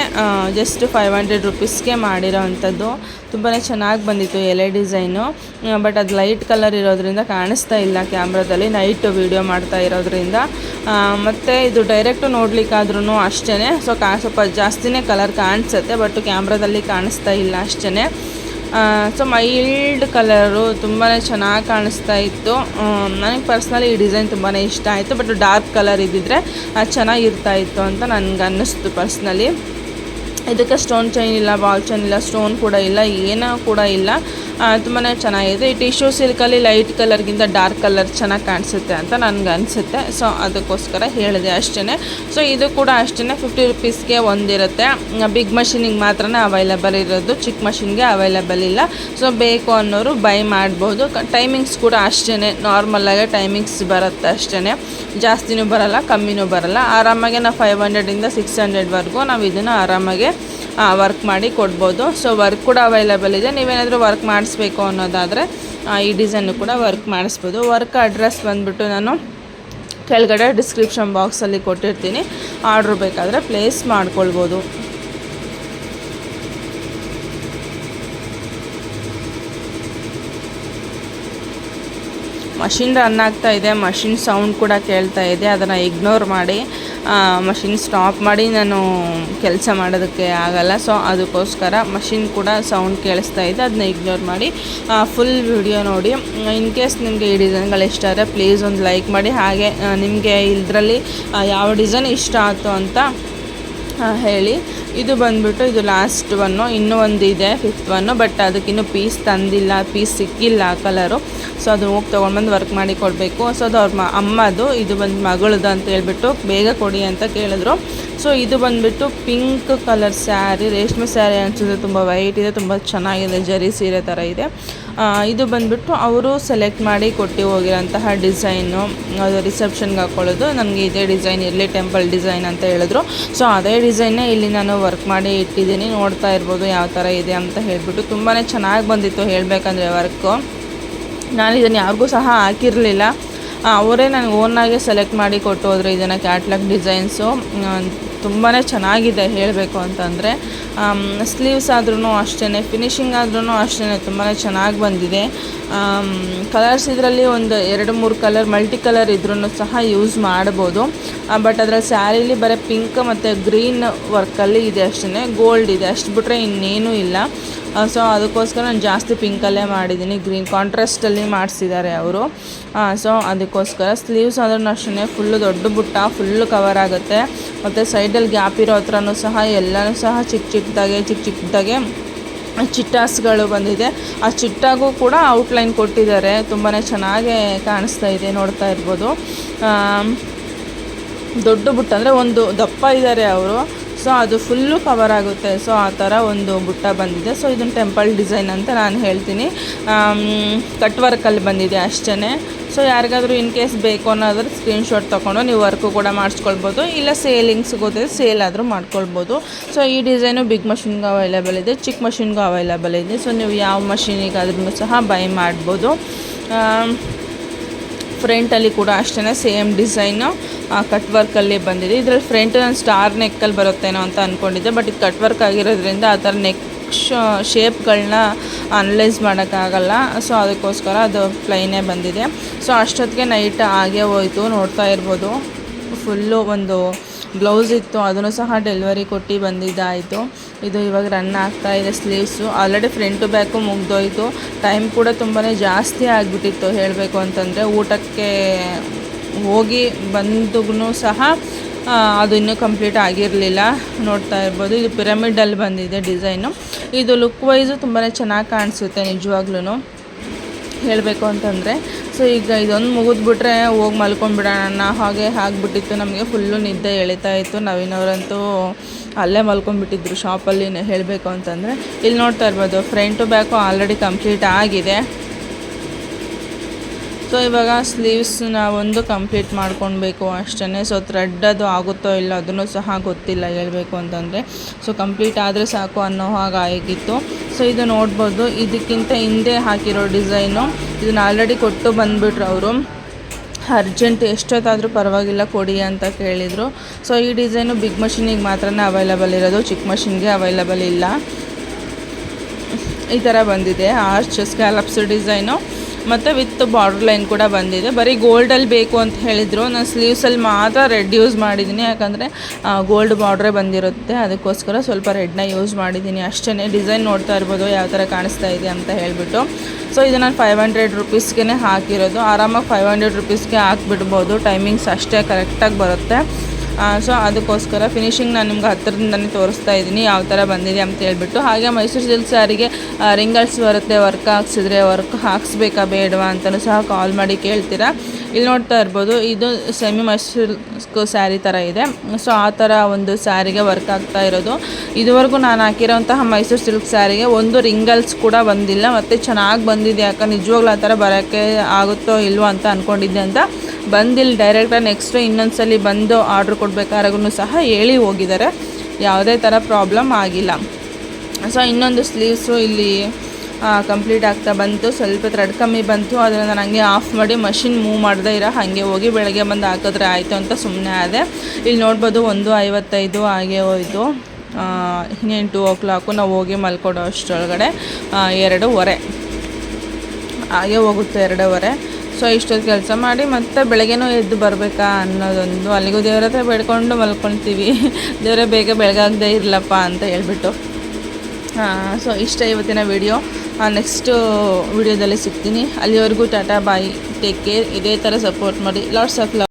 Speaker 1: ಜಸ್ಟ್ ಫೈವ್ ಹಂಡ್ರೆಡ್ ರುಪೀಸ್ಗೆ ಮಾಡಿರೋ ಅಂಥದ್ದು ತುಂಬಾ ಚೆನ್ನಾಗಿ ಬಂದಿತ್ತು ಎಲೆ ಡಿಸೈನು. ಬಟ್ ಅದು ಲೈಟ್ ಕಲರ್ ಇರೋದ್ರಿಂದ ಕಾಣಿಸ್ತಾ ಇಲ್ಲ ಕ್ಯಾಮ್ರಾದಲ್ಲಿ ನೈಟ್ ವೀಡಿಯೋ ಮಾಡ್ತಾ ಇರೋದ್ರಿಂದ. ಮತ್ತು ಇದು ಡೈರೆಕ್ಟು ನೋಡ್ಲಿಕ್ಕಾದ್ರೂ ಅಷ್ಟೇ ಸೊ ಕಾ, ಸ್ವಲ್ಪ ಜಾಸ್ತಿನೇ ಕಲರ್ ಕಾಣಿಸುತ್ತೆ ಬಟ್ ಕ್ಯಾಮ್ರಾದಲ್ಲಿ ಕಾಣಿಸ್ತಾ ಇಲ್ಲ ಅಷ್ಟೇ ಸೊ ಮೈಲ್ಡ್ ಕಲರು ತುಂಬಾ ಚೆನ್ನಾಗಿ ಕಾಣಿಸ್ತಾ ಇತ್ತು. ನನಗೆ ಪರ್ಸ್ನಲಿ ಈ ಡಿಸೈನ್ ತುಂಬಾ ಇಷ್ಟ ಆಯಿತು ಬಟ್ ಡಾರ್ಕ್ ಕಲರ್ ಇದ್ದಿದ್ರೆ ಚೆನ್ನಾಗಿರ್ತಾ ಇತ್ತು ಅಂತ ನನಗೆ ಅನ್ನಿಸ್ತು ಪರ್ಸ್ನಲಿ ಇದಕ್ಕೆ ಸ್ಟೋನ್ ಚೈನ್ ಇಲ್ಲ ಬಾಲ್ ಚೈನ್ ಇಲ್ಲ ಸ್ಟೋನ್ ಕೂಡ ಇಲ್ಲ, ಏನೂ ಕೂಡ ಇಲ್ಲ. ತುಂಬಾ ಚೆನ್ನಾಗಿದೆ. ಈ ಟಿಶ್ಯೂ ಸಿಲ್ಕಲ್ಲಿ ಲೈಟ್ ಕಲರ್ಗಿಂತ ಡಾರ್ಕ್ ಕಲರ್ ಚೆನ್ನಾಗಿ ಕಾಣಿಸುತ್ತೆ ಅಂತ ನನಗೆ ಅನಿಸುತ್ತೆ. ಸೊ ಅದಕ್ಕೋಸ್ಕರ ಹೇಳಿದೆ ಅಷ್ಟೇ ಸೊ ಇದು ಕೂಡ ಅಷ್ಟೇ ಫಿಫ್ಟಿ ರುಪೀಸ್ಗೆ ಒಂದಿರುತ್ತೆ ಬಿಗ್ ಮಷಿನಿಗೆ ಮಾತ್ರ ಅವೈಲೇಬಲ್ ಇರೋದು. ಚಿಕ್ಕ ಮಷಿನ್ಗೆ ಅವೈಲೇಬಲ್ ಇಲ್ಲ. ಸೊ ಬೇಕು ಅನ್ನೋರು ಬೈ ಮಾಡ್ಬೋದು. ಟೈಮಿಂಗ್ಸ್ ಕೂಡ ಅಷ್ಟೇ ನಾರ್ಮಲಾಗೆ ಟೈಮಿಂಗ್ಸ್ ಬರುತ್ತೆ ಅಷ್ಟೇ ಜಾಸ್ತಿನೂ ಬರಲ್ಲ, ಕಮ್ಮಿನೂ ಬರಲ್ಲ. ಆರಾಮಾಗೆ ನಾವು ಫೈವ್ ಹಂಡ್ರೆಡಿಂದ ಸಿಕ್ಸ್ ಹಂಡ್ರೆಡ್ವರೆಗೂ ನಾವು ಇದನ್ನು ಆರಾಮಾಗೆ ವರ್ಕ್ ಮಾಡಿ ಕೊಡ್ಬೋದು. ಸೊ ವರ್ಕ್ ಕೂಡ ಅವೈಲೇಬಲ್ ಇದೆ. ನೀವೇನಾದರೂ ವರ್ಕ್ ಮಾಡಿಸ್ಬೇಕು ಅನ್ನೋದಾದರೆ ಈ ಡಿಸೈನು ಕೂಡ ವರ್ಕ್ ಮಾಡಿಸ್ಬೋದು. ವರ್ಕ್ ಅಡ್ರೆಸ್ ಬಂದುಬಿಟ್ಟು ನಾನು ಕೆಳಗಡೆ ಡಿಸ್ಕ್ರಿಪ್ಷನ್ ಬಾಕ್ಸಲ್ಲಿ ಕೊಟ್ಟಿರ್ತೀನಿ. ಆರ್ಡ್ರ್ ಬೇಕಾದರೆ ಪ್ಲೇಸ್ ಮಾಡ್ಕೊಳ್ಬೋದು. ಮಷಿನ್ ರನ್ ಆಗ್ತಾ ಇದೆ, ಮಷಿನ್ ಸೌಂಡ್ ಕೂಡ ಕೇಳ್ತಾ ಇದೆ, ಅದನ್ನು ಇಗ್ನೋರ್ ಮಾಡಿ ಮಷಿನ್ ಸ್ಟಾಪ್ ಮಾಡಿ ನಾನು ಕೆಲಸ ಮಾಡೋದಕ್ಕೆ ಆಗಲ್ಲ. ಸೊ, ಅದಕ್ಕೋಸ್ಕರ ಮಷಿನ್ ಕೂಡ ಸೌಂಡ್ ಕೇಳಿಸ್ತಾ ಇದೆ ಅದನ್ನ ಇಗ್ನೋರ್ ಮಾಡಿ ಫುಲ್ ವಿಡಿಯೋ ನೋಡಿ. ಇನ್ ಕೇಸ್ ನಿಮಗೆ ಈ ಡಿಸೈನ್ಗಳು ಇಷ್ಟ ಆದರೆ ಪ್ಲೀಸ್ ಒಂದು ಲೈಕ್ ಮಾಡಿ. ಹಾಗೆ ನಿಮಗೆ ಇದರಲ್ಲಿ ಯಾವ ಡಿಸೈನ್ ಇಷ್ಟ ಆಯಿತು ಅಂತ ಹೇಳಿ. ಇದು ಬಂದ್ಬಿಟ್ಟು ಇದು ಲಾಸ್ಟ್ ಒನ್ನು ಇನ್ನೂ ಒಂದು ಇದೆ ಫಿಫ್ತ್ ಒನ್ನು ಬಟ್ ಅದಕ್ಕಿನ್ನೂ ಪೀಸ್ ತಂದಿಲ್ಲ ಪೀಸ್ ಸಿಕ್ಕಿಲ್ಲ ಕಲರು ಸೊ ಅದು ಹೋಗಿ ತೊಗೊಂಡ್ಬಂದು ವರ್ಕ್ ಮಾಡಿ ಕೊಡಬೇಕು. ಸೊ ಅದು ಅವ್ರ ಮ, ಅಮ್ಮದು. ಇದು ಬಂದು ಮಗಳದು ಅಂತ ಹೇಳ್ಬಿಟ್ಟು ಬೇಗ ಕೊಡಿ ಅಂತ ಕೇಳಿದ್ರು. ಸೊ ಇದು ಬಂದುಬಿಟ್ಟು ಪಿಂಕ್ ಕಲರ್ ಸ್ಯಾರಿ ರೇಷ್ಮೆ ಸ್ಯಾರಿ ಅನಿಸುತ್ತೆ. ತುಂಬ ವೈಟ್ ಇದೆ, ತುಂಬ ಚೆನ್ನಾಗಿದೆ, ಜರಿ ಸೀರೆ ಥರ ಇದೆ. ಇದು ಬಂದುಬಿಟ್ಟು ಅವರು ಸೆಲೆಕ್ಟ್ ಮಾಡಿ ಕೊಟ್ಟು ಹೋಗಿರೋಂತಹ ಡಿಸೈನು ಅದು ರಿಸೆಪ್ಷನ್ಗೆ ಹಾಕ್ಕೊಳ್ಳೋದು ನನಗೆ ಇದೇ ಡಿಸೈನ್ ಇರಲಿ ಟೆಂಪಲ್ ಡಿಸೈನ್ ಅಂತ ಹೇಳಿದ್ರು. ಸೊ ಅದೇ ಡಿಸೈನ್ನೇ ಇಲ್ಲಿ ನಾನು ವರ್ಕ್ ಮಾಡಿ ಇಟ್ಟಿದ್ದೀನಿ. ನೋಡ್ತಾ ಇರ್ಬೋದು ಯಾವ ಥರ ಇದೆ ಅಂತ ಹೇಳಿಬಿಟ್ಟು ತುಂಬಾ ಚೆನ್ನಾಗಿ ಬಂದಿತ್ತು ಹೇಳಬೇಕಂದ್ರೆ ವರ್ಕು ನಾನು ಇದನ್ನು ಯಾರಿಗೂ ಸಹ ಹಾಕಿರಲಿಲ್ಲ. ಅವರೇ ನನಗೆ ಓನಾಗೆ ಸೆಲೆಕ್ಟ್ ಮಾಡಿ ಕೊಟ್ಟು ಹೋದರು ಇದನ್ನು ಕ್ಯಾಟ್ಲಾಗ್ ಡಿಸೈನ್ಸು ತುಂಬಾ ಚೆನ್ನಾಗಿದೆ ಹೇಳಬೇಕು ಅಂತಂದರೆ. ಸ್ಲೀವ್ಸ್ ಆದ್ರೂ ಅಷ್ಟೇ ಫಿನಿಶಿಂಗ್ ಆದ್ರೂ ಅಷ್ಟೇ ತುಂಬಾ ಚೆನ್ನಾಗಿ ಬಂದಿದೆ. ಕಲರ್ಸ್ ಇದರಲ್ಲಿ ಒಂದು ಎರಡು ಮೂರು ಕಲರ್ ಮಲ್ಟಿ ಕಲರ್ ಇದ್ರೂ ಸಹ ಯೂಸ್ ಮಾಡ್ಬೋದು. ಬಟ್ ಅದರಲ್ಲಿ ಸ್ಯಾರೀಲಿ ಬರೀ ಪಿಂಕ್ ಮತ್ತು ಗ್ರೀನ್ ವರ್ಕಲ್ಲಿ ಇದೆ ಅಷ್ಟೇ ಗೋಲ್ಡ್ ಇದೆ. ಅಷ್ಟು ಬಿಟ್ಟರೆ ಇನ್ನೇನೂ ಇಲ್ಲ. ಸೊ ಅದಕ್ಕೋಸ್ಕರ ನಾನು ಜಾಸ್ತಿ ಪಿಂಕಲ್ಲೇ ಮಾಡಿದ್ದೀನಿ ಗ್ರೀನ್ ಕಾಂಟ್ರಾಸ್ಟಲ್ಲಿ ಮಾಡಿಸಿದ್ದಾರೆ ಅವರು. ಸೊ ಅದಕ್ಕೋಸ್ಕರ ಸ್ಲೀವ್ಸ್ ಆದ್ರೂ ಅಷ್ಟೇ ಫುಲ್ಲು ದೊಡ್ಡ ಬುಟ್ಟ ಫುಲ್ಲು ಕವರ್ ಆಗುತ್ತೆ. ಮತ್ತು ಸೈಡಲ್ಲಿ ಗ್ಯಾಪ್ ಇರೋ ಹತ್ರನೂ ಸಹ ಎಲ್ಲನೂ ಸಹ ಚಿಕ್ಕ ಚಿಕ್ಕದಾಗೆ ಚಿಕ್ಕ ಚಿಕ್ಕದಾಗೆ ಚಿಟ್ಟಾಸ್ಗಳು ಬಂದಿದೆ. ಆ ಚಿಟ್ಟಾಗೂ ಕೂಡ ಔಟ್ಲೈನ್ ಕೊಟ್ಟಿದ್ದಾರೆ. ತುಂಬಾ ಚೆನ್ನಾಗೇ ಕಾಣಿಸ್ತಾ ಇದೆ, ನೋಡ್ತಾ ಇರ್ಬೋದು. ದೊಡ್ಡ ಬುಟ್ಟ ಅಂದರೆ ಒಂದು ದಪ್ಪ ಇದ್ದಾರೆ ಅವರು. ಸೊ ಅದು ಫುಲ್ಲು ಕವರ್ ಆಗುತ್ತೆ. ಸೊ ಆ ಥರ ಒಂದು ಬುಟ್ಟ ಬಂದಿದೆ. ಸೊ ಇದನ್ನು ಟೆಂಪಲ್ ಡಿಸೈನ್ ಅಂತ ನಾನು ಹೇಳ್ತೀನಿ. ಕಟ್ ವರ್ಕಲ್ಲಿ ಬಂದಿದೆ ಅಷ್ಟೇ ಸೊ ಯಾರಿಗಾದರೂ ಇನ್ ಕೇಸ್ ಬೇಕು ಅನ್ನೋದ್ರೆ ಸ್ಕ್ರೀನ್ಶಾಟ್ ತೊಗೊಂಡು ನೀವು ವರ್ಕು ಕೂಡ ಮಾಡಿಸ್ಕೊಳ್ಬೋದು. ಇಲ್ಲ ಸೇಲಿಂಗ್ಸ್ ಗೊತ್ತಿದೆ ಸೇಲ್ ಆದರೂ ಮಾಡ್ಕೊಳ್ಬೋದು. ಸೊ ಈ ಡಿಸೈನು ಬಿಗ್ ಮಷಿನ್ಗೂ ಅವೈಲೇಬಲ್ ಇದೆ ಚಿಕ್ಕ ಮಷಿನ್ಗೂ ಅವೈಲೇಬಲ್ ಇದೆ. ಸೊ ನೀವು ಯಾವ ಮಷಿನಿಗಾದ್ರೂ ಸಹ ಬೈ ಮಾಡ್ಬೋದು. ಫ್ರಂಟಲ್ಲಿ ಕೂಡ ಅಷ್ಟೇ ಸೇಮ್ ಡಿಸೈನು ಕಟ್ ವರ್ಕಲ್ಲಿ ಬಂದಿದೆ. ಇದರಲ್ಲಿ ಫ್ರಂಟ್ ನಾನು ಸ್ಟಾರ್ ನೆಕ್ಕಲ್ಲಿ ಬರುತ್ತೇನೋ ಅಂತ ಅಂದ್ಕೊಂಡಿದ್ದೆ ಬಟ್ ಇದು ಕಟ್ ವರ್ಕ್ ಆಗಿರೋದ್ರಿಂದ ಆ ಥರ ನೆಕ್ ಶೇಪ್ಗಳನ್ನ ಅನಲೈಸ್ ಮಾಡೋಕ್ಕಾಗಲ್ಲ. ಸೊ ಅದಕ್ಕೋಸ್ಕರ ಅದು ಪ್ಲೈನೇ ಬಂದಿದೆ. ಸೊ ಅಷ್ಟೊತ್ತಿಗೆ ನೈಟ್ ಆಗೇ ಹೋಯ್ತು, ನೋಡ್ತಾ ಇರ್ಬೋದು. ಫುಲ್ಲು ಒಂದು ಬ್ಲೌಸ್ ಇತ್ತು, ಅದನ್ನು ಸಹ ಡೆಲಿವರಿ ಕೊಟ್ಟು ಬಂದಿದ್ದಾಯಿತು. ಇದು ಇವಾಗ ರನ್ ಆಗ್ತಾ ಇದೆ sleeves already front to back ಮುಗ್ದೋಯ್ತು. Time ಕೂಡ ತುಂಬಾ ಜಾಸ್ತಿ ಆಗಿಬಿಟ್ಟಿತ್ತು ಹೇಳಬೇಕು ಅಂತಂದರೆ, ಊಟಕ್ಕೆ ಹೋಗಿ ಬಂದಗೂ ಸಹ ಅದು ಇನ್ನೂ ಕಂಪ್ಲೀಟ್ ಆಗಿರಲಿಲ್ಲ. ನೋಡ್ತಾ ಇರ್ಬೋದು, ಇದು ಪಿರಮಿಡಲ್ಲಿ ಬಂದಿದೆ ಡಿಸೈನು ಇದು ಲುಕ್ ವೈಸು ತುಂಬಾ ಚೆನ್ನಾಗಿ ಕಾಣಿಸುತ್ತೆ ನಿಜವಾಗ್ಲೂ ಹೇಳಬೇಕು ಅಂತಂದರೆ ಸೊ ಈಗ ಇದೊಂದು ಮುಗಿದ್ಬಿಟ್ರೆ ಹೋಗಿ ಮಲ್ಕೊಂಡ್ಬಿಡೋಣ. ಹಾಗೆ ಆಗಿಬಿಟ್ಟಿತ್ತು. ನಮಗೆ ಫುಲ್ಲು ನಿದ್ದೆ ಎಳಿತಾ ಇತ್ತು. ನವೀನವರಂತೂ ಅಲ್ಲೇ ಮಲ್ಕೊಂಡ್ಬಿಟ್ಟಿದ್ರು ಶಾಪಲ್ಲಿ ಹೇಳಬೇಕು ಅಂತಂದರೆ. ಇಲ್ಲಿ ನೋಡ್ತಾ ಇರ್ಬೋದು ಫ್ರಂಟು ಬ್ಯಾಕು ಆಲ್ರೆಡಿ ಕಂಪ್ಲೀಟ್ ಆಗಿದೆ. ಸೊ ಇವಾಗ ಸ್ಲೀವ್ಸ್ ಒಂದು ಕಂಪ್ಲೀಟ್ ಮಾಡ್ಕೊಳ್ಬೇಕು ಅಷ್ಟೇ ಸೊ ಥ್ರೆಡ್ ಅದು ಆಗುತ್ತೋ ಇಲ್ಲ ಅದನ್ನು ಸಹ ಗೊತ್ತಿಲ್ಲ ಹೇಳಬೇಕು ಅಂತಂದರೆ. ಸೊ ಕಂಪ್ಲೀಟ್ ಆದರೆ ಸಾಕು ಅನ್ನೋ ಹಾಗೆ ಆಗಿತ್ತು. ಸೊ ಇದು ನೋಡ್ಬೋದು. ಇದಕ್ಕಿಂತ ಹಿಂದೆ ಹಾಕಿರೋ ಡಿಸೈನು ಇದನ್ನು ಆಲ್ರೆಡಿ ಕೊಟ್ಟು ಬಂದುಬಿಟ್ರು ಅವರು. ಅರ್ಜೆಂಟ್ ಎಷ್ಟೊತ್ತಾದರೂ ಪರವಾಗಿಲ್ಲ ಕೊಡಿ ಅಂತ ಕೇಳಿದರು. ಸೊ ಈ ಡಿಸೈನು ಬಿಗ್ ಮಷಿನಿಗೆ ಮಾತ್ರ ಅವೈಲಬಲ್ ಇರೋದು. ಚಿಕ್ಕ ಮಷಿನ್ಗೆ ಅವೈಲಬಲ್ ಇಲ್ಲ. ಈ ಥರ ಬಂದಿದೆ. ಆರ್ಚ್ ಸ್ಕ್ಯಾಲಪ್ಸ್ ಡಿಸೈನು ಮತ್ತು ವಿತ್ ಬಾರ್ಡರ್ ಲೈನ್ ಕೂಡ ಬಂದಿದೆ. ಬರೀ ಗೋಲ್ಡಲ್ಲಿ ಬೇಕು ಅಂತ ಹೇಳಿದರು. ನಾನು ಸ್ಲೀವ್ಸಲ್ಲಿ ಮಾತ್ರ ರೆಡ್ ಯೂಸ್ ಮಾಡಿದ್ದೀನಿ ಯಾಕಂದರೆ ಗೋಲ್ಡ್ ಬಾರ್ಡ್ರೇ ಬಂದಿರುತ್ತೆ. ಅದಕ್ಕೋಸ್ಕರ ಸ್ವಲ್ಪ ರೆಡ್ನ ಯೂಸ್ ಮಾಡಿದ್ದೀನಿ ಅಷ್ಟೇ ಡಿಸೈನ್ ನೋಡ್ತಾ ಇರ್ಬೋದು ಯಾವ ಥರ ಕಾಣಿಸ್ತಾ ಇದೆ ಅಂತ ಹೇಳಿಬಿಟ್ಟು. ಸೊ ಇದು ನಾನು ಫೈವ್ ಹಂಡ್ರೆಡ್ ರುಪೀಸ್ಗೆ ಹಾಕಿರೋದು. ಆರಾಮಾಗಿ ಫೈವ್ ಹಂಡ್ರೆಡ್ ರುಪೀಸ್ಗೆ ಹಾಕ್ಬಿಡ್ಬೋದು. ಟೈಮಿಂಗ್ಸ್ ಅಷ್ಟೇ ಕರೆಕ್ಟಾಗಿ ಬರುತ್ತೆ. ಸೊ ಅದಕ್ಕೋಸ್ಕರ ಫಿನಿಶಿಂಗ್ ನಾನು ನಿಮ್ಗೆ ಹತ್ತಿರದಿಂದನೇ ತೋರಿಸ್ತಾ ಇದ್ದೀನಿ ಯಾವ ಥರ ಬಂದಿದೆ ಅಂತ ಹೇಳ್ಬಿಟ್ಟು. ಹಾಗೆ ಮೈಸೂರು ಸಿಲ್ಕ್ ಸ್ಯಾರಿಗೆ ರಿಂಗಲ್ಸ್ ಬರುತ್ತೆ ವರ್ಕ್ ಹಾಕ್ಸಿದ್ರೆ ವರ್ಕ್ ಹಾಕ್ಸ್ಬೇಕಾ ಬೇಡವಾ ಅಂತಲೂ ಸಹ ಕಾಲ್ ಮಾಡಿ ಕೇಳ್ತೀರಾ. ಇಲ್ಲಿ ನೋಡ್ತಾ ಇರ್ಬೋದು, ಇದು ಸೆಮಿ ಮೈಸೂರು ಸ್ಯಾರಿ ಥರ ಇದೆ. ಸೊ ಆ ಥರ ಒಂದು ಸ್ಯಾರಿಗೆ ವರ್ಕ್ ಆಗ್ತಾ ಇರೋದು. ಇದುವರೆಗೂ ನಾನು ಹಾಕಿರೋಂತಹ ಮೈಸೂರು ಸಿಲ್ಕ್ ಸ್ಯಾರಿಗೆ ಒಂದು ರಿಂಗಲ್ಸ್ ಕೂಡ ಬಂದಿಲ್ಲ. ಮತ್ತು ಚೆನ್ನಾಗಿ ಬಂದಿದೆ ಯಾಕೆ ನಿಜವಾಗ್ಲೂ ಆ ಥರ ಬರೋಕ್ಕೆ ಆಗುತ್ತೋ ಇಲ್ವೋ ಅಂತ ಅಂದ್ಕೊಂಡಿದ್ದೆ ಅಂತ. ಬಂದಿಲ್ಲ ಡೈರೆಕ್ಟಾಗಿ ನೆಕ್ಸ್ಟ್ ಇನ್ನೊಂದ್ಸಲಿ ಬಂದು ಆರ್ಡ್ರ್ ಕೊಡಬೇಕಾದ್ರೂ ಸಹ ಹೇಳಿ ಹೋಗಿದ್ದಾರೆ. ಯಾವುದೇ ಥರ ಪ್ರಾಬ್ಲಮ್ ಆಗಿಲ್ಲ. ಸೊ ಇನ್ನೊಂದು ಸ್ಲೀವ್ಸು ಇಲ್ಲಿ ಕಂಪ್ಲೀಟ್ ಆಗ್ತಾ ಬಂತು. ಸ್ವಲ್ಪ ಥ್ರೆಡ್ ಕಮ್ಮಿ ಬಂತು. ಅದನ್ನು ನಾನು ಹಂಗೆ ಆಫ್ ಮಾಡಿ ಮಷಿನ್ ಮೂವ್ ಮಾಡದೇ ಇರೋ ಹಾಗೆ ಹೋಗಿ ಬೆಳಗ್ಗೆ ಬಂದು ಹಾಕಿದ್ರೆ ಆಯಿತು ಅಂತ ಸುಮ್ಮನೆ ಆದೆ. ಇಲ್ಲಿ ನೋಡ್ಬೋದು ಒಂದು ಐವತ್ತೈದು ಹಾಗೆ ಹೋಯಿತು. ಇನ್ನೇನು ಟೂ ಓ ಕ್ಲಾಕು ನಾವು ಹೋಗಿ ಮಲ್ಕೊಡೋ ಅಷ್ಟರೊಳಗಡೆ ಎರಡೂವರೆ. ಹಾಗೆ ಹೋಗುತ್ತೆ ಎರಡೂವರೆ. ಸೊ ಇಷ್ಟೊತ್ತು ಕೆಲಸ ಮಾಡಿ ಮತ್ತೆ ಬೆಳಗ್ಗೆನೂ ಎದ್ದು ಬರಬೇಕಾ ಅನ್ನೋದೊಂದು ಅಲ್ಲಿಗೂ ದೇವ್ರ ಹತ್ರ ಬೇಡ್ಕೊಂಡು ಮಲ್ಕೊಳ್ತೀವಿ. *laughs* ದೇವರೇ ಬೇಗ ಬೆಳಗಾಗದೇ ಇರಲಪ್ಪ ಅಂತ ಹೇಳ್ಬಿಟ್ಟು. ಸೊ ಇಷ್ಟ ಇವತ್ತಿನ ವಿಡಿಯೋ. ನೆಕ್ಸ್ಟು ವಿಡಿಯೋದಲ್ಲಿ ಸಿಗ್ತೀನಿ. ಅಲ್ಲಿವರೆಗೂ ಟಾಟಾ ಬಾಯ್ ಟೇಕ್ ಕೇರ್. ಇದೇ ಥರ ಸಪೋರ್ಟ್ ಮಾಡಿ. Lots of love